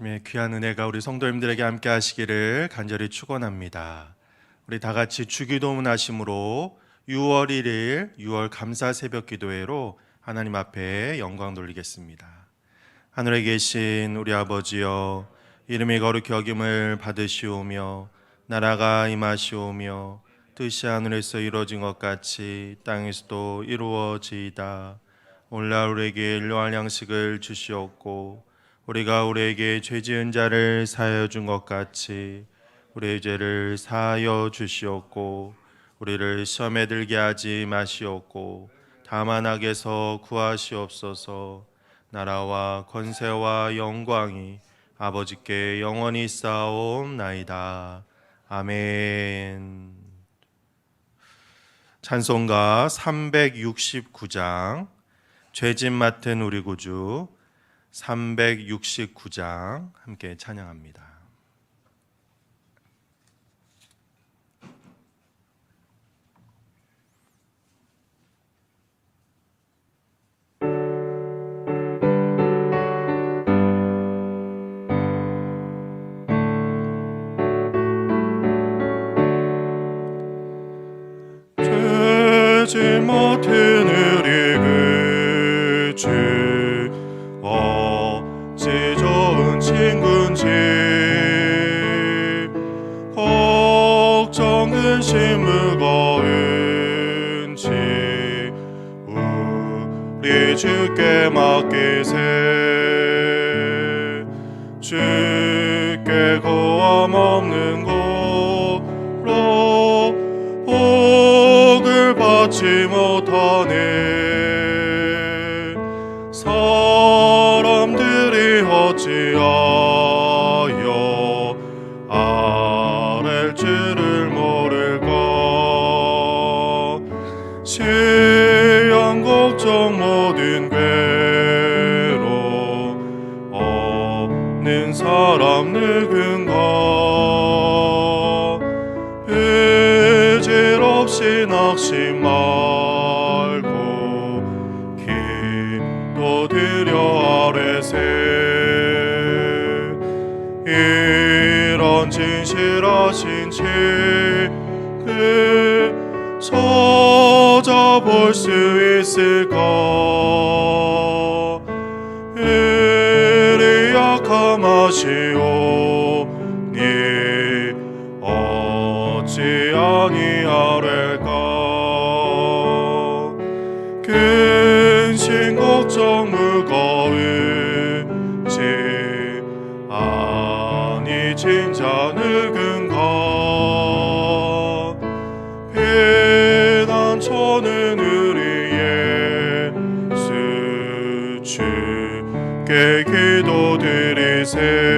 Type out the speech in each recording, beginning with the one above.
주님의 귀한 은혜가 우리 성도님들에게 함께 하시기를 간절히 축원합니다. 우리 다 같이 주기도문 하심으로 6월 1일 6월 감사 새벽 기도회로 하나님 앞에 영광 돌리겠습니다. 하늘에 계신 우리 아버지여 이름이 거룩히 여김을 받으시오며 나라가 임하시오며 뜻이 하늘에서 이루어진 것 같이 땅에서도 이루어지이다. 오늘날 우리에게 일용할 양식을 주시옵고 우리가 우리에게 죄 지은 자를 사하여 준 것 같이 우리의 죄를 사하여 주시옵고 우리를 시험에 들게 하지 마시옵고 다만 악에서 구하시옵소서. 나라와 권세와 영광이 아버지께 영원히 쌓아옵나이다. 아멘. 찬송가 369장. 죄짐 맡은 우리 구주 369장 함께 찬양합니다. 죄짐 맡은 우리 그주 무거운지 우리 주께 맡기세. 주 있을까? 이리 약함하시오 기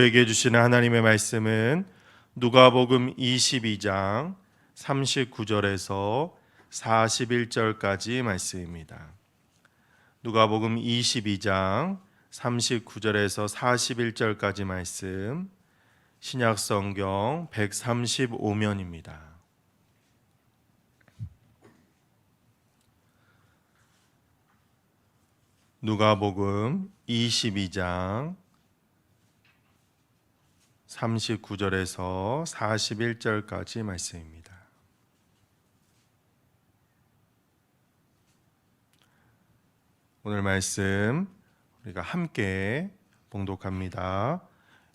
우리에게 주시는 하나님의 말씀은 누가복음 22장 39절에서 41절까지 말씀입니다. 누가복음 22장 39절에서 41절까지 말씀 신약 성경 135면입니다. 누가복음 22장 39절에서 41절까지 말씀입니다. 오늘 말씀 우리가 함께 봉독합니다.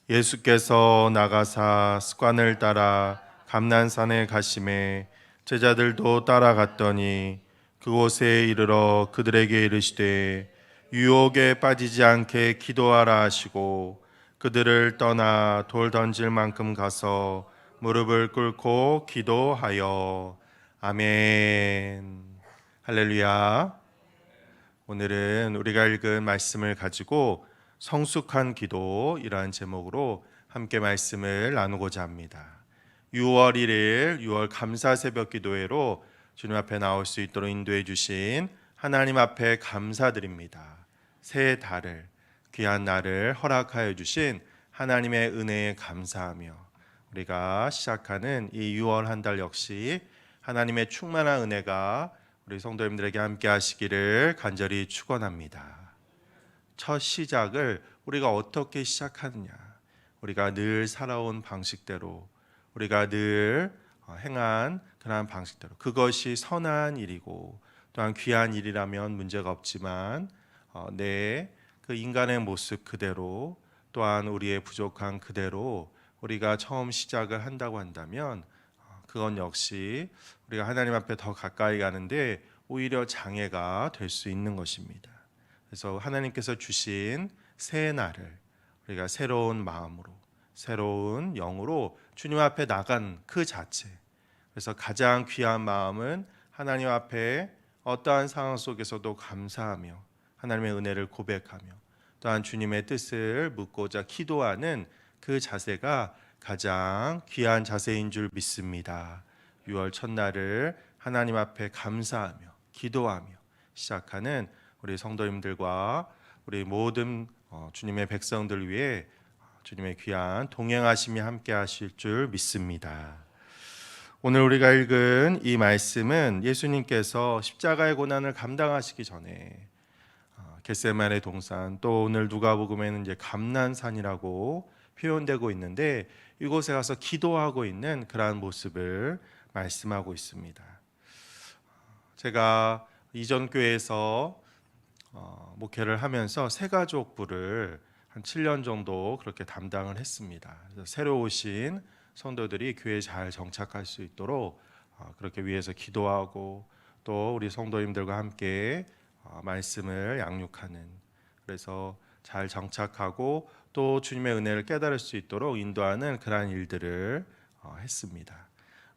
예수께서 나가사 습관을 따라 감난산에 가심에 제자들도 따라갔더니 그곳에 이르러 그들에게 이르시되 유혹에 빠지지 않게 기도하라 하시고 그들을 떠나 돌 던질 만큼 가서 무릎을 꿇고 기도하여 아멘 할렐루야 오늘은 우리가 읽은 말씀을 가지고 성숙한 기도 이러한 제목으로 함께 말씀을 나누고자 합니다. 6월 1일 6월 감사 새벽 기도회로 주님 앞에 나올 수 있도록 인도해 주신 하나님 앞에 감사드립니다. 새 달을 귀한 날을 허락하여 주신 하나님의 은혜에 감사하며 우리가 시작하는 이 6월 한 달 역시 하나님의 충만한 은혜가 우리 성도님들에게 함께 하시기를 간절히 축원합니다. 첫 시작을 우리가 어떻게 시작하느냐? 우리가 늘 살아온 방식대로 우리가 늘 어, 행한 그러한 방식대로 그것이 선한 일이고 또한 귀한 일이라면 문제가 없지만 어, 내 그 인간의 모습 그대로 또한 우리의 부족한 그대로 우리가 처음 시작을 한다고 한다면 어, 그건 역시 우리가 하나님 앞에 더 가까이 가는데 오히려 장애가 될 수 있는 것입니다. 그래서 하나님께서 주신 새 날을 우리가 새로운 마음으로 새로운 영으로 주님 앞에 나간 그 자체. 그래서 가장 귀한 마음은 하나님 앞에 어떠한 상황 속에서도 감사하며 하나님의 은혜를 고백하며 또한 주님의 뜻을 묻고자 기도하는 그 자세가 가장 귀한 자세인 줄 믿습니다. 6월 첫날을 하나님 앞에 감사하며 기도하며 시작하는 우리 성도님들과 우리 모든 어, 주님의 백성들 위해 주님의 귀한 동행하심이 함께 하실 줄 믿습니다. 오늘 우리가 읽은 이 말씀은 예수님께서 십자가의 고난을 감당하시기 전에 어, 겟세만의 동산 또 오늘 누가복음에는 이제 감난산이라고 표현되고 있는데 이곳에 가서 기도하고 있는 그러한 모습을 말씀하고 있습니다. 제가 이전 교회에서 어, 목회를 하면서 새가족부를 한 7년 정도 그렇게 담당을 했습니다. 새로 오신 성도들이 교회에 잘 정착할 수 있도록 어, 그렇게 위해서 기도하고 또 우리 성도님들과 함께 어, 말씀을 양육하는 그래서 잘 정착하고 또 주님의 은혜를 깨달을 수 있도록 인도하는 그러한 일들을 어, 했습니다.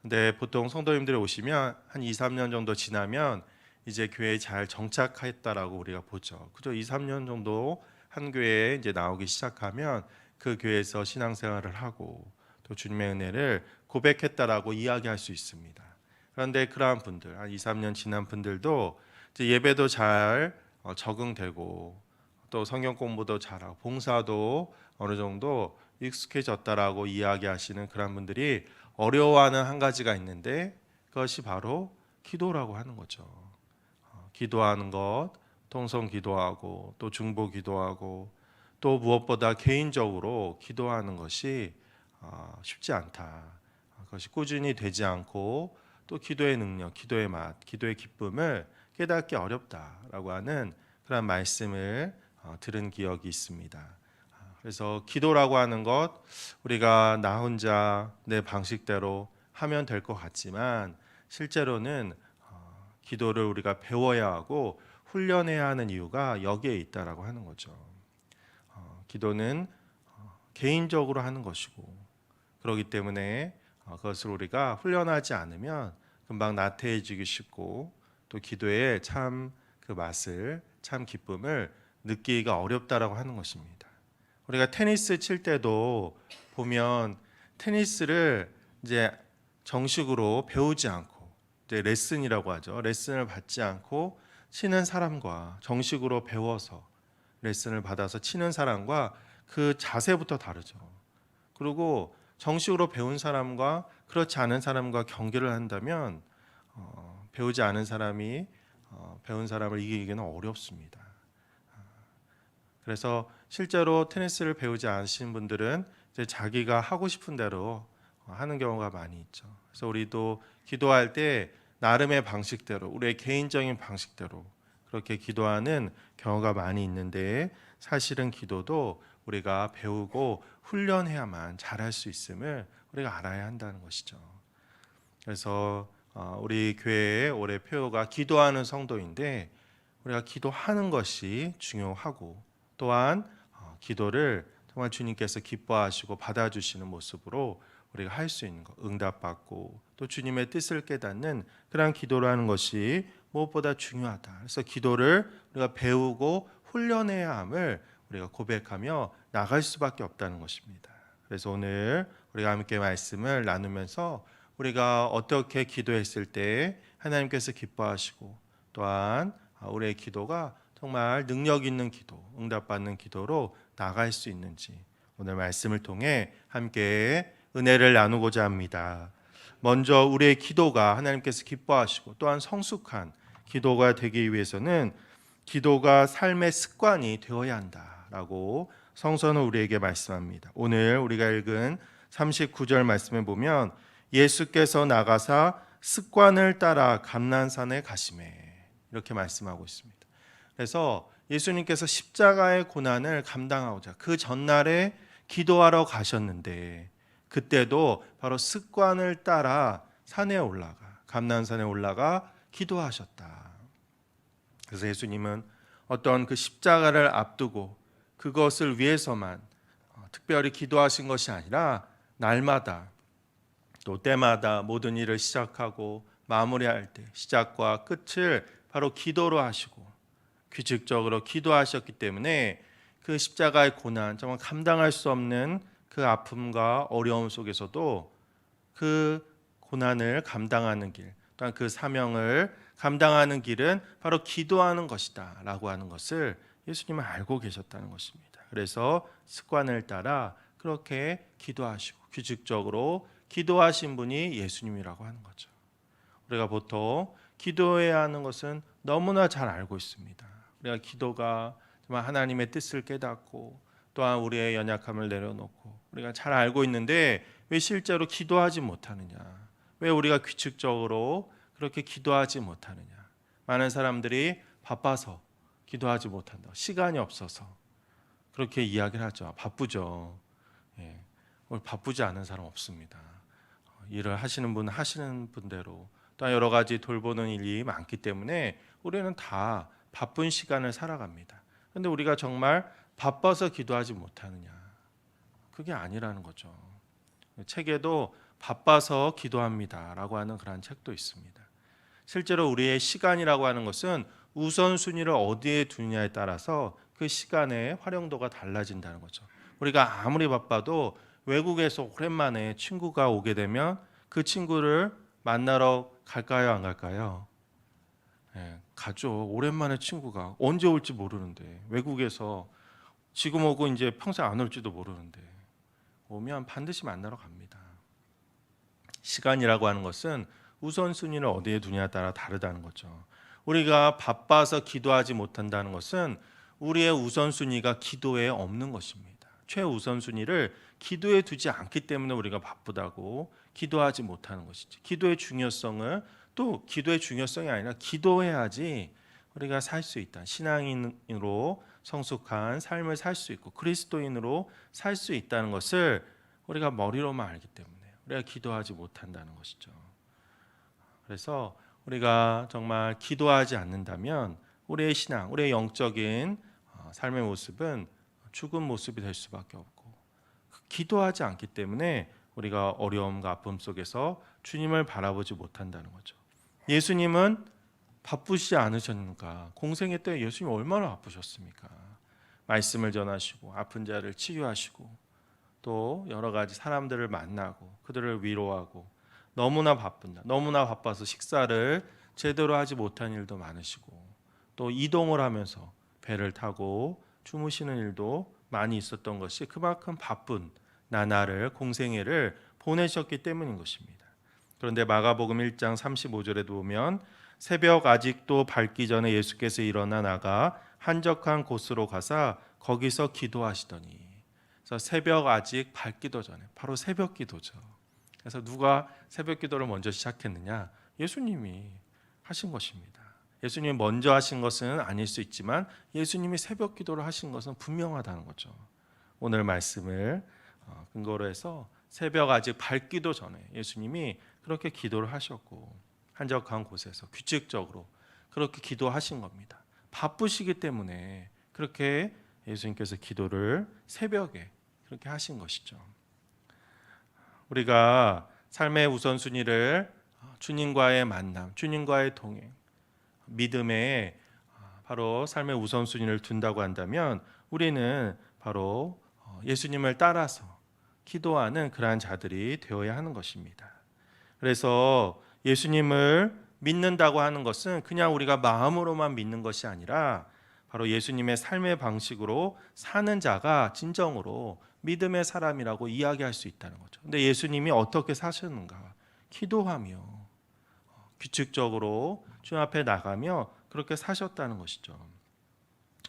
근데 보통 성도님들이 오시면 한 2, 3년 정도 지나면 이제 교회에 잘 정착했다라고 우리가 보죠. 그죠? 2, 3년 정도 한 교회에 이제 나오기 시작하면 그 교회에서 신앙생활을 하고 또 주님의 은혜를 고백했다라고 이야기할 수 있습니다. 그런데 그러한 분들, 한 2, 3년 지난 분들도 예배도 잘 어, 적응되고 또 성경 공부도 잘하고 봉사도 어느 정도 익숙해졌다라고 이야기하시는 그런 분들이 어려워하는 한 가지가 있는데 그것이 바로 기도라고 하는 거죠. 어, 기도하는 것, 통성 기도하고 또 중보 기도하고 또 무엇보다 개인적으로 기도하는 것이 어, 쉽지 않다. 그것이 꾸준히 되지 않고 또 기도의 능력, 기도의 맛, 기도의 기쁨을 깨닫기 어렵다라고 하는 그런 말씀을 어, 들은 기억이 있습니다. 그래서 기도라고 하는 것 우리가 나 혼자 내 방식대로 하면 될 것 같지만 실제로는 어, 기도를 우리가 배워야 하고 훈련해야 하는 이유가 여기에 있다라고 하는 거죠. 어, 기도는 어, 개인적으로 하는 것이고 그렇기 때문에 어, 그것을 우리가 훈련하지 않으면 금방 나태해지기 쉽고 또 기도의 참 그 맛을 참 기쁨을 느끼기가 어렵다라고 하는 것입니다. 우리가 테니스 칠 때도 보면 테니스를 이제 정식으로 배우지 않고 이제 레슨이라고 하죠. 레슨을 받지 않고 치는 사람과 정식으로 배워서 레슨을 받아서 치는 사람과 그 자세부터 다르죠. 그리고 정식으로 배운 사람과 그렇지 않은 사람과 경기를 한다면 어, 배우지 않은 사람이 어, 배운 사람을 이기기는 어렵습니다. 그래서 실제로 테니스를 배우지 않으신 분들은 자기가 하고 싶은 대로 하는 경우가 많이 있죠. 그래서 우리도 기도할 때 나름의 방식대로 우리의 개인적인 방식대로 그렇게 기도하는 경우가 많이 있는데 사실은 기도도 우리가 배우고 훈련해야만 잘할 수 있음을 우리가 알아야 한다는 것이죠. 그래서 어, 우리 교회의 올해 표어가 기도하는 성도인데 우리가 기도하는 것이 중요하고 또한 어, 기도를 정말 주님께서 기뻐하시고 받아주시는 모습으로 우리가 할 수 있는 것, 응답받고 또 주님의 뜻을 깨닫는 그러한 기도를 하는 것이 무엇보다 중요하다. 그래서 기도를 우리가 배우고 훈련해야 함을 우리가 고백하며 나갈 수밖에 없다는 것입니다. 그래서 오늘 우리가 함께 말씀을 나누면서 우리가 어떻게 기도했을 때 하나님께서 기뻐하시고 또한 우리의 기도가 정말 능력 있는 기도, 응답받는 기도로 나갈 수 있는지 오늘 말씀을 통해 함께 은혜를 나누고자 합니다. 먼저 우리의 기도가 하나님께서 기뻐하시고 또한 성숙한 기도가 되기 위해서는 기도가 삶의 습관이 되어야 한다라고 성서는 우리에게 말씀합니다. 오늘 우리가 읽은 39절 말씀에 보면 예수께서 나가사 습관을 따라 감난산에 가심에 이렇게 말씀하고 있습니다. 그래서 예수님께서 십자가의 고난을 감당하고자 그 전날에 기도하러 가셨는데 그때도 바로 습관을 따라 산에 올라가 감난산에 올라가 기도하셨다. 그래서 예수님은 어떤 그 십자가를 앞두고 그것을 위해서만 어, 특별히 기도하신 것이 아니라 날마다 또 때마다 모든 일을 시작하고 마무리할 때 시작과 끝을 바로 기도로 하시고 규칙적으로 기도하셨기 때문에 그 십자가의 고난 정말 감당할 수 없는 그 아픔과 어려움 속에서도 그 고난을 감당하는 길 또한 그 사명을 감당하는 길은 바로 기도하는 것이다 라고 하는 것을 예수님은 알고 계셨다는 것입니다. 그래서 습관을 따라 그렇게 기도하시고 규칙적으로 기도하신 분이 예수님이라고 하는 거죠. 우리가 보통 기도해야 하는 것은 너무나 잘 알고 있습니다. 우리가 기도가 정말 하나님의 뜻을 깨닫고 또한 우리의 연약함을 내려놓고 우리가 잘 알고 있는데 왜 실제로 기도하지 못하느냐? 왜 우리가 규칙적으로 그렇게 기도하지 못하느냐? 많은 사람들이 바빠서 기도하지 못한다. 시간이 없어서 그렇게 이야기를 하죠. 바쁘죠. 예. 바쁘지 않은 사람 없습니다. 어, 일을 하시는 분 하시는 분대로 또 여러 가지 돌보는 일이 많기 때문에 우리는 다 바쁜 시간을 살아갑니다. 근데 우리가 정말 바빠서 기도하지 못하느냐? 그게 아니라는 거죠. 책에도 바빠서 기도합니다라고 하는 그런 책도 있습니다. 실제로 우리의 시간이라고 하는 것은 우선순위를 어디에 두느냐에 따라서 그 시간의 활용도가 달라진다는 거죠. 우리가 아무리 바빠도 외국에서 오랜만에 친구가 오게 되면 그 친구를 만나러 갈까요, 안 갈까요? 예, 가죠. 오랜만에 친구가 언제 올지 모르는데 외국에서 지금 오고 이제 평생 안 올지도 모르는데 오면 반드시 만나러 갑니다. 시간이라고 하는 것은 우선순위를 어디에 두냐에 따라 다르다는 거죠. 우리가 바빠서 기도하지 못한다는 것은 우리의 우선순위가 기도에 없는 것입니다. 최우선순위를 기도에 두지 않기 때문에 우리가 바쁘다고 기도하지 못하는 것이죠. 기도의 중요성을 또 기도의 중요성이 아니라 기도해야지 우리가 살 수 있다. 신앙인으로 성숙한 삶을 살 수 있고 그리스도인으로 살 수 있다는 것을 우리가 머리로만 알기 때문에 우리가 기도하지 못한다는 것이죠. 그래서 우리가 정말 기도하지 않는다면 우리의 신앙, 우리의 영적인 어, 삶의 모습은 죽은 모습이 될 수밖에 없고 기도하지 않기 때문에 우리가 어려움과 아픔 속에서 주님을 바라보지 못한다는 거죠. 예수님은 바쁘시지 않으셨는가? 공생애 때 예수님 얼마나 바쁘셨습니까? 말씀을 전하시고 아픈 자를 치유하시고 또 여러 가지 사람들을 만나고 그들을 위로하고 너무나 바쁜다. 너무나 바빠서 식사를 제대로 하지 못한 일도 많으시고 또 이동을 하면서 배를 타고 주무시는 일도 많이 있었던 것이 그만큼 바쁜 나날을 공생애를 보내셨기 때문인 것입니다. 그런데 마가복음 1장 35절에도 보면 새벽 아직도 밝기 전에 예수께서 일어나 나가 한적한 곳으로 가사 거기서 기도하시더니 그래서 새벽 아직 밝기도 전에 바로 새벽 기도죠. 그래서 누가 새벽 기도를 먼저 시작했느냐? 예수님이 하신 것입니다. 예수님이 먼저 하신 것은 아닐 수 있지만 예수님이 새벽 기도를 하신 것은 분명하다는 거죠. 오늘 말씀을 어, 근거로 해서 새벽 아직 밝기도 전에 예수님이 그렇게 기도를 하셨고 한적한 곳에서 규칙적으로 그렇게 기도하신 겁니다. 바쁘시기 때문에 그렇게 예수님께서 기도를 새벽에 그렇게 하신 것이죠. 우리가 삶의 우선순위를 주님과의 만남, 주님과의 동행, 믿음에 아, 바로 삶의 우선순위를 둔다고 한다면 우리는 바로 어, 예수님을 따라서 기도하는 그러한 자들이 되어야 하는 것입니다. 그래서 예수님을 믿는다고 하는 것은 그냥 우리가 마음으로만 믿는 것이 아니라 바로 예수님의 삶의 방식으로 사는 자가 진정으로 믿음의 사람이라고 이야기할 수 있다는 거죠. 근데 예수님이 어떻게 사셨는가? 기도하며 어, 규칙적으로 주 앞에 나가며 그렇게 사셨다는 것이죠.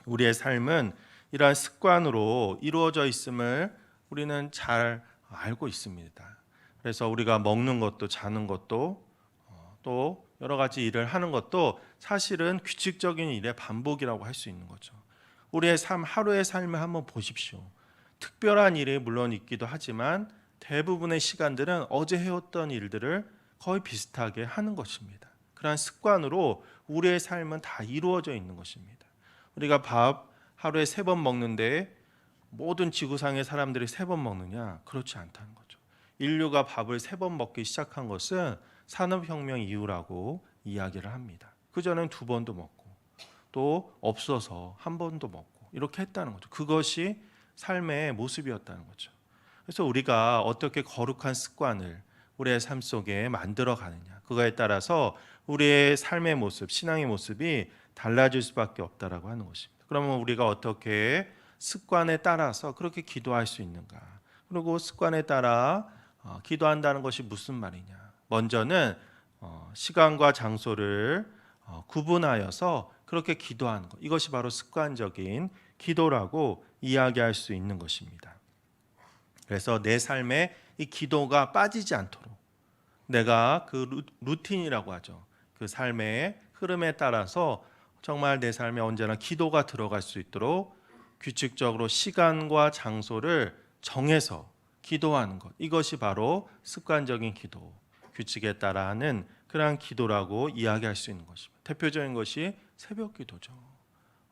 우리의 삶은 이러한 습관으로 이루어져 있음을 우리는 잘 알고 있습니다. 그래서 우리가 먹는 것도 자는 것도 어, 또 여러 가지 일을 하는 것도 사실은 규칙적인 일의 반복이라고 할 수 있는 거죠. 우리의 삶 하루의 삶을 한번 보십시오. 특별한 일이 물론 있기도 하지만 대부분의 시간들은 어제 해왔던 일들을 거의 비슷하게 하는 것입니다. 그러한 습관으로 우리의 삶은 다 이루어져 있는 것입니다. 우리가 밥 하루에 세 번 먹는데 모든 지구상의 사람들이 세 번 먹느냐? 그렇지 않다는 거죠. 인류가 밥을 세 번 먹기 시작한 것은 산업혁명 이후라고 이야기를 합니다. 그 전엔 두 번도 먹고 또 없어서 한 번도 먹고 이렇게 했다는 거죠. 그것이 삶의 모습이었다는 거죠. 그래서 우리가 어떻게 거룩한 습관을 우리의 삶 속에 만들어 가느냐 그거에 따라서 우리의 삶의 모습, 신앙의 모습이 달라질 수밖에 없다라고 하는 것입니다. 그러면 우리가 어떻게 습관에 따라서 그렇게 기도할 수 있는가? 그리고 습관에 따라 어, 기도한다는 것이 무슨 말이냐? 먼저는 어, 시간과 장소를 어, 구분하여서 그렇게 기도하는 것. 이것이 바로 습관적인 기도라고 이야기할 수 있는 것입니다. 그래서 내 삶에 이 기도가 빠지지 않도록 내가 그 루- 루틴이라고 하죠. 그 삶의 흐름에 따라서 정말 내 삶에 언제나 기도가 들어갈 수 있도록 규칙적으로 시간과 장소를 정해서 기도하는 것. 이것이 바로 습관적인 기도, 규칙에 따라 하는 그러한 기도라고 이야기할 수 있는 것입니다. 대표적인 것이 새벽 기도죠.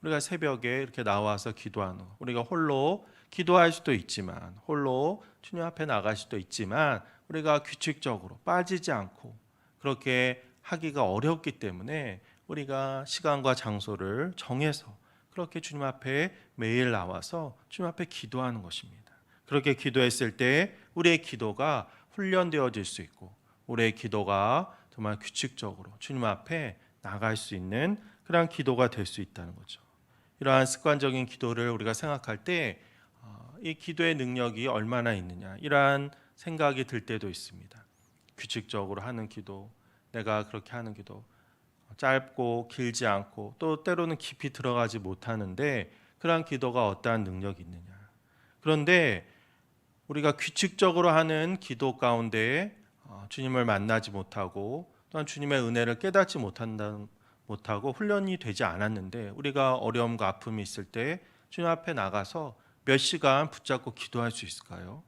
우리가 새벽에 이렇게 나와서 기도하는 것. 우리가 홀로 기도할 수도 있지만 홀로 주님 앞에 나갈 수도 있지만 우리가 규칙적으로 빠지지 않고 그렇게 하기가 어렵기 때문에 우리가 시간과 장소를 정해서 그렇게 주님 앞에 매일 나와서 주님 앞에 기도하는 것입니다. 그렇게 기도했을 때 우리의 기도가 훈련되어질 수 있고 우리의 기도가 정말 규칙적으로 주님 앞에 나갈 수 있는 그러한 기도가 될 수 있다는 거죠. 이러한 습관적인 기도를 우리가 생각할 때 어, 이 기도의 능력이 얼마나 있느냐 이러한 생각이 들 때도 있습니다. 규칙적으로 하는 기도, 내가 그렇게 하는 기도, 짧고 길지 않고 또 때로는 깊이 들어가지 못하는데 그러한 기도가 어떠한 능력이 있느냐. 그런데 우리가 규칙적으로 하는 기도 가운데 어, 주님을 만나지 못하고 또한 주님의 은혜를 깨닫지 못한다 못하고 훈련이 되지 않았는데 우리가 어려움과 아픔이 있을 때 주님 앞에 나가서 몇 시간 붙잡고 기도할 수 있을까요?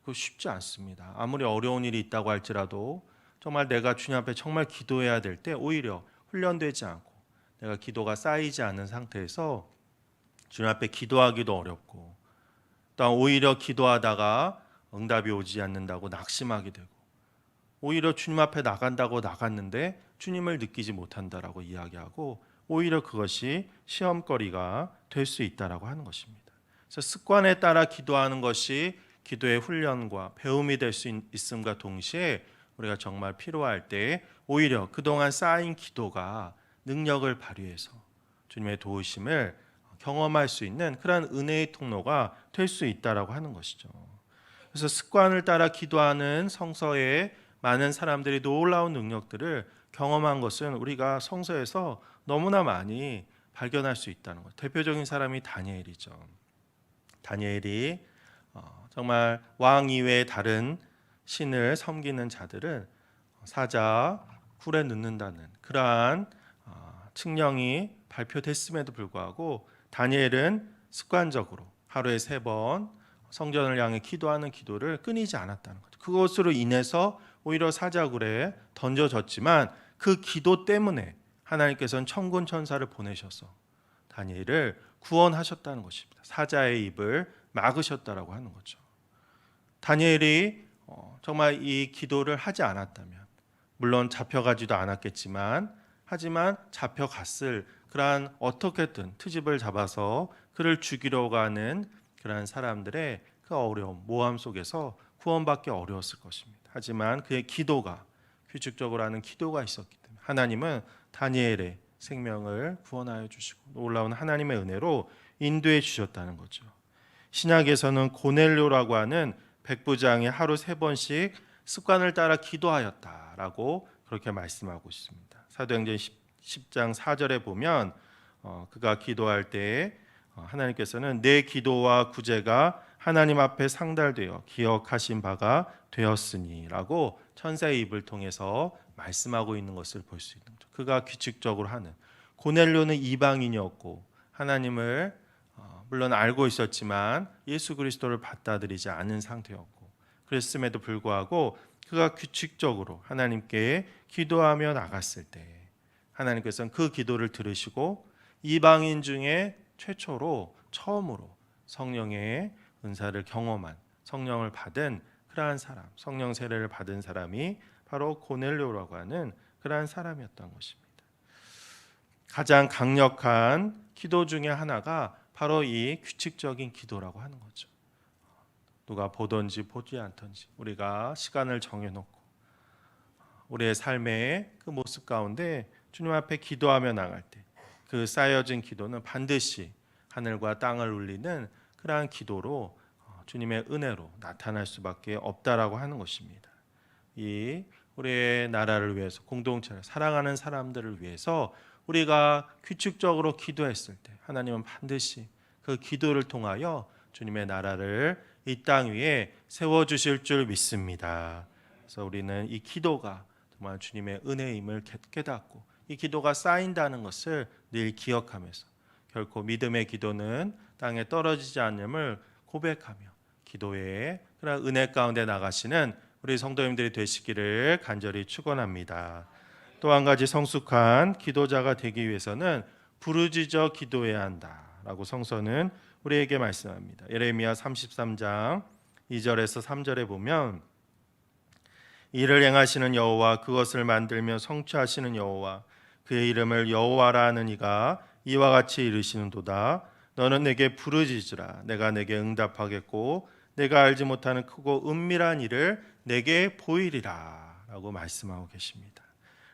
그거 쉽지 않습니다. 아무리 어려운 일이 있다고 할지라도 정말 내가 주님 앞에 정말 기도해야 될 때 오히려 훈련되지 않고 내가 기도가 쌓이지 않은 상태에서 주님 앞에 기도하기도 어렵고 또한 오히려 기도하다가 응답이 오지 않는다고 낙심하게 되고 오히려 주님 앞에 나간다고 나갔는데 주님을 느끼지 못한다라고 이야기하고 오히려 그것이 시험거리가 될 수 있다라고 하는 것입니다. 그래서 습관에 따라 기도하는 것이 기도의 훈련과 배움이 될 수 있음과 동시에 우리가 정말 필요할 때 오히려 그동안 쌓인 기도가 능력을 발휘해서 주님의 도우심을 경험할 수 있는 그러한 은혜의 통로가 될 수 있다라고 하는 것이죠. 그래서 습관을 따라 기도하는 성서에 많은 사람들이 놀라운 능력들을 경험한 것은 우리가 성서에서 너무나 많이 발견할 수 있다는 것. 대표적인 사람이 다니엘이죠. 다니엘이 어, 정말 왕 이외의 다른 신을 섬기는 자들은 사자 굴에 넣는다는 그러한 어, 칙령이 발표됐음에도 불구하고 다니엘은 습관적으로 하루에 세 번 성전을 향해 기도하는 기도를 끊이지 않았다는 거죠. 그것으로 인해서 오히려 사자굴에 던져졌지만 그 기도 때문에 하나님께서는 천군 천사를 보내셔서 다니엘을 구원하셨다는 것입니다. 사자의 입을 막으셨다라고 하는 거죠. 다니엘이 어, 정말 이 기도를 하지 않았다면 물론 잡혀가지도 않았겠지만 하지만 잡혀갔을 그러한 어떻게든 트집을 잡아서 그를 죽이려고 하는 그러한 사람들의 그 어려움, 모함 속에서 구원받기 어려웠을 것입니다. 하지만 그의 기도가 규칙적으로 하는 기도가 있었기 때문에 하나님은 다니엘의 생명을 구원하여 주시고 놀라운 하나님의 은혜로 인도해 주셨다는 거죠. 신약에서는 고넬료라고 하는 백부장이 하루 세 번씩 습관을 따라 기도하였다라고 그렇게 말씀하고 있습니다. 사도행전 10, 장 4절에 보면 어, 그가 기도할 때 어, 하나님께서는 내 기도와 구제가 하나님 앞에 상달되어 기억하신 바가 되었으니라고 천사의 입을 통해서 말씀하고 있는 것을 볼 수 있는 거죠. 그가 규칙적으로 하는 고넬료는 이방인이었고 하나님을 어, 물론 알고 있었지만 예수 그리스도를 받아들이지 않은 상태였고 그랬음에도 불구하고 그가 규칙적으로 하나님께 기도하며 나갔을 때 하나님께서는 그 기도를 들으시고 이방인 중에 최초로 처음으로 성령의 은사를 경험한 성령을 받은 그러한 사람, 성령 세례를 받은 사람이 바로 고넬료라고 하는 그러한 사람이었던 것입니다. 가장 강력한 기도 중에 하나가 바로 이 규칙적인 기도라고 하는 거죠. 누가 보든지 보지 않든지 우리가 시간을 정해놓고 우리의 삶의 그 모습 가운데 주님 앞에 기도하며 나갈 때 그 쌓여진 기도는 반드시 하늘과 땅을 울리는 그러한 기도로 어, 주님의 은혜로 나타날 수밖에 없다라고 하는 것입니다. 이 우리의 나라를 위해서 공동체를 사랑하는 사람들을 위해서 우리가 규칙적으로 기도했을 때 하나님은 반드시 그 기도를 통하여 주님의 나라를 이 땅 위에 세워 주실 줄 믿습니다. 그래서 우리는 이 기도가 정말 주님의 은혜임을 깨닫고 이 기도가 쌓인다는 것을 늘 기억하면서 결코 믿음의 기도는 땅에 떨어지지 않음을 고백하며 기도의 그런 은혜 가운데 나가시는 우리 성도님들이 되시기를 간절히 축원합니다. 또 한 가지 성숙한 기도자가 되기 위해서는 부르짖어 기도해야 한다라고 성서는 우리에게 말씀합니다. 예레미야 33장 2절에서 3절에 보면 이를 행하시는 여호와 그것을 만들며 성취하시는 여호와 그의 이름을 여호와라 하는 이가 이와 같이 이르시는도다 너는 내게 부르짖으라 내가 내게 응답하겠고 내가 알지 못하는 크고 은밀한 일을 내게 보이리라라고 말씀하고 계십니다.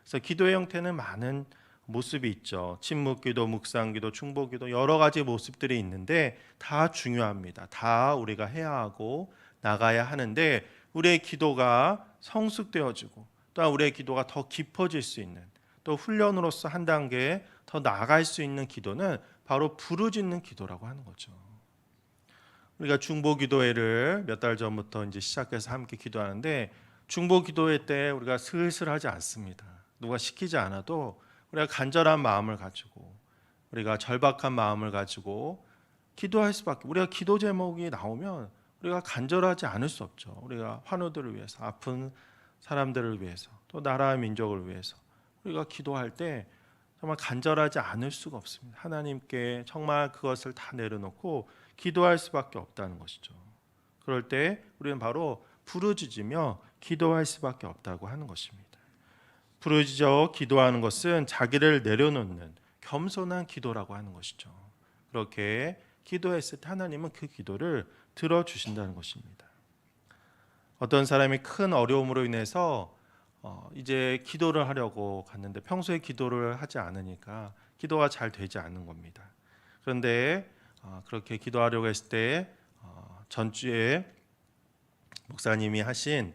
그래서 기도의 형태는 많은 모습이 있죠. 침묵 기도, 묵상 기도, 충복기도 여러 가지 모습들이 있는데 다 중요합니다. 다 우리가 해야 하고 나가야 하는데 우리의 기도가 성숙되어지고 또 우리의 기도가 더 깊어질 수 있는 또 훈련으로서 한 단계 더 나아갈 수 있는 기도는 바로 부르짖는 기도라고 하는 거죠. 우리가 중보 기도회를 몇 달 전부터 이제 시작해서 함께 기도하는데 중보 기도회 때 우리가 슬슬 하지 않습니다. 누가 시키지 않아도 우리가 간절한 마음을 가지고 우리가 절박한 마음을 가지고 기도할 수밖에 우리가 기도 제목이 나오면 우리가 간절하지 않을 수 없죠. 우리가 환우들을 위해서 아픈 사람들을 위해서 또 나라와 민족을 위해서 우리가 기도할 때 정말 간절하지 않을 수가 없습니다. 하나님께 정말 그것을 다 내려놓고 기도할 수밖에 없다는 것이죠. 그럴 때 우리는 바로 부르짖으며 기도할 수밖에 없다고 하는 것입니다. 부르짖어 기도하는 것은 자기를 내려놓는 겸손한 기도라고 하는 것이죠. 그렇게 기도했을 때 하나님은 그 기도를 들어 주신다는 것입니다. 어떤 사람이 큰 어려움으로 인해서 어, 이제 기도를 하려고 갔는데 평소에 기도를 하지 않으니까 기도가 잘 되지 않는 겁니다. 그런데 어, 그렇게 기도하려고 했을 때 어, 전주에 목사님이 하신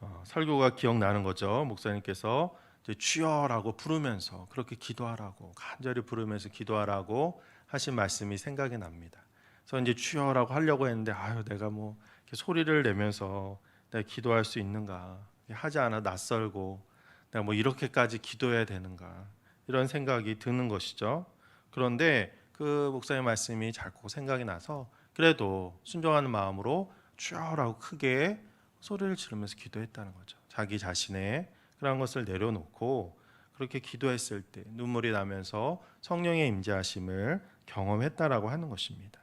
어, 설교가 기억나는 거죠. 목사님께서 주여라고 부르면서 그렇게 기도하라고 간절히 부르면서 기도하라고 하신 말씀이 생각이 납니다. 그래서 이제 주여라고 하려고 했는데 아유 내가 뭐 소리를 내면서 내가 기도할 수 있는가 하지 않아 낯설고 내가 뭐 이렇게까지 기도해야 되는가 이런 생각이 드는 것이죠. 그런데 그 목사님 말씀이 자꾸 생각이 나서 그래도 순종하는 마음으로 주여라고 크게 소리를 지르면서 기도했다는 거죠. 자기 자신의 그런 것을 내려놓고 그렇게 기도했을 때 눈물이 나면서 성령의 임재하심을 경험했다라고 하는 것입니다.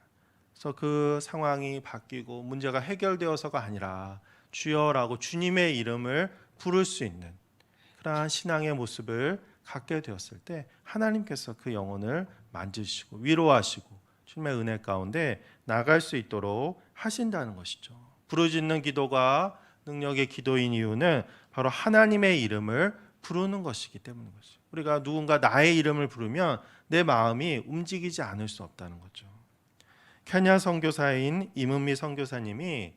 그래서 그 상황이 바뀌고 문제가 해결되어서가 아니라 주여라고 주님의 이름을 부를 수 있는 그러한 신앙의 모습을 갖게 되었을 때 하나님께서 그 영혼을 만지시고 위로하시고 주님의 은혜 가운데 나갈 수 있도록 하신다는 것이죠. 부르짖는 기도가 능력의 기도인 이유는 바로 하나님의 이름을 부르는 것이기 때문인 거죠. 우리가 누군가 나의 이름을 부르면 내 마음이 움직이지 않을 수 없다는 거죠. 케냐 선교사인 이문미 선교사님이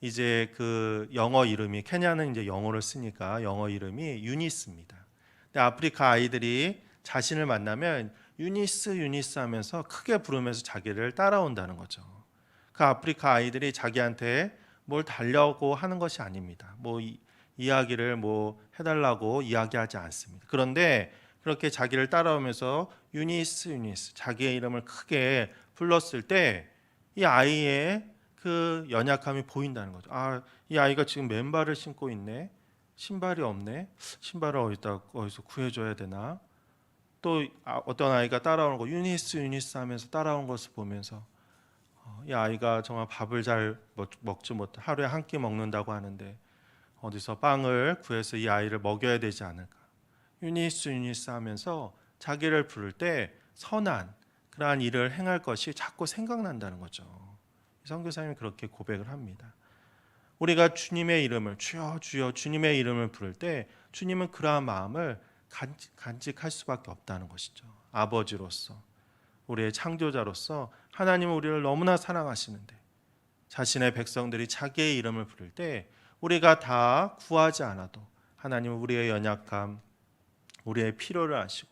이제 그 영어 이름이 케냐는 이제 영어를 쓰니까 영어 이름이 유니스입니다. 근데 아프리카 아이들이 자신을 만나면 유니스 유니스 하면서 크게 부르면서 자기를 따라온다는 거죠. 그 아프리카 아이들이 자기한테 뭘 달려고 하는 것이 아닙니다. 뭐 이, 이야기를 뭐 해달라고 이야기하지 않습니다. 그런데 그렇게 자기를 따라오면서 유니스 유니스 자기의 이름을 크게 불렀을 때 이 아이의 그 연약함이 보인다는 거죠. 아, 이 아이가 지금 맨발을 신고 있네. 신발이 없네. 신발을 어디다 어디서 구해줘야 되나? 또 아, 어떤 아이가 따라오는 거 유니스 유니스 하면서 따라온 것을 보면서 어, 이 아이가 정말 밥을 잘 먹- 먹지 못 하루에 한 끼 먹는다고 하는데 어디서 빵을 구해서 이 아이를 먹여야 되지 않을까? 유니스 유니스 하면서 자기를 부를 때 선한 그러한 일을 행할 것이 자꾸 생각난다는 거죠. 이 선교사님이 그렇게 고백을 합니다. 우리가 주님의 이름을 주여 주여 주님의 이름을 부를 때 주님은 그러한 마음을 간직, 간직 할 수밖에 없다는 것이죠. 아버지로서 우리의 창조자로서 하나님은 우리를 너무나 사랑하시는데 자신의 백성들이 자기의 이름을 부를 때 우리가 다 구하지 않아도 하나님은 우리의 연약함, 우리의 필요를 아시고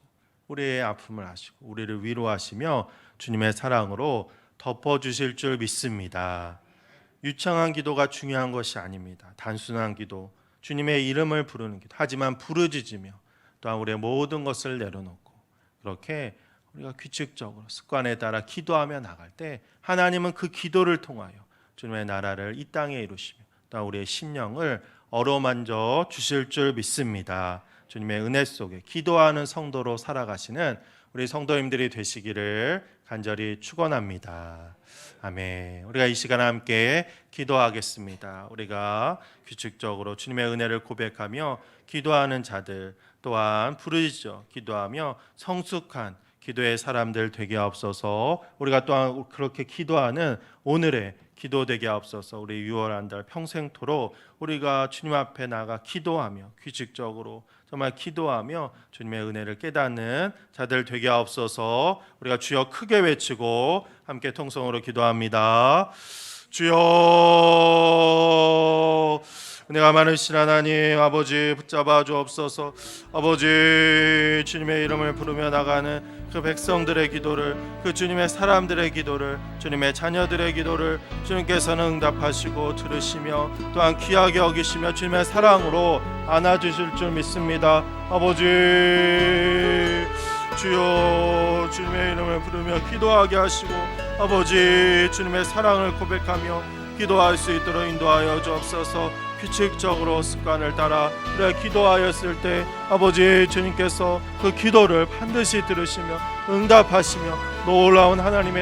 우리의 아픔을 아시고 우리를 위로하시며 주님의 사랑으로 덮어 주실 줄 믿습니다. 유창한 기도가 중요한 것이 아닙니다. 단순한 기도, 주님의 이름을 부르는 기도. 하지만 부르짖으며 또한 우리의 모든 것을 내려놓고 그렇게 우리가 규칙적으로 습관에 따라 기도하며 나갈 때 하나님은 그 기도를 통하여 주님의 나라를 이 땅에 이루시며 또한 우리의 심령을 어루만져 주실 줄 믿습니다. 주님의 은혜 속에 기도하는 성도로 살아가시는 우리 성도님들이 되시기를 간절히 축원합니다. 아멘. 우리가 이 시간 함께 기도하겠습니다. 우리가 규칙적으로 주님의 은혜를 고백하며 기도하는 자들 또한 부르짖어 기도하며 성숙한 기도의 사람들 되게 없어서 우리가 또한 그렇게 기도하는 오늘의 기도 되게 없어서. 우리 6월 한 달 평생토록 우리가 주님 앞에 나가 기도하며 규칙적으로 정말 기도하며 주님의 은혜를 깨닫는 자들 되게 없어서. 우리가 주여 크게 외치고 함께 통성으로 기도합니다. 주여 은혜가 많으신 하나님 아버지 붙잡아 주옵소서. 아버지 주님의 이름을 부르며 나가는 그 백성들의 기도를 그 주님의 사람들의 기도를 주님의 자녀들의 기도를 주님께서는 응답하시고 들으시며 또한 귀하게 여기시며 주님의 사랑으로 안아주실 줄 믿습니다. 아버지 주여 주님의 이름을 부르며 기도하게 하시고 아버지 주님의 사랑을 고백하며 기도할 수 있도록 인도하여 주옵소서 규칙적으로 습관을 따라 그래 기도하였을 때 아버지 주님께서 그 기도를 반드시 들으시며 응답하시며 놀라운 하나님의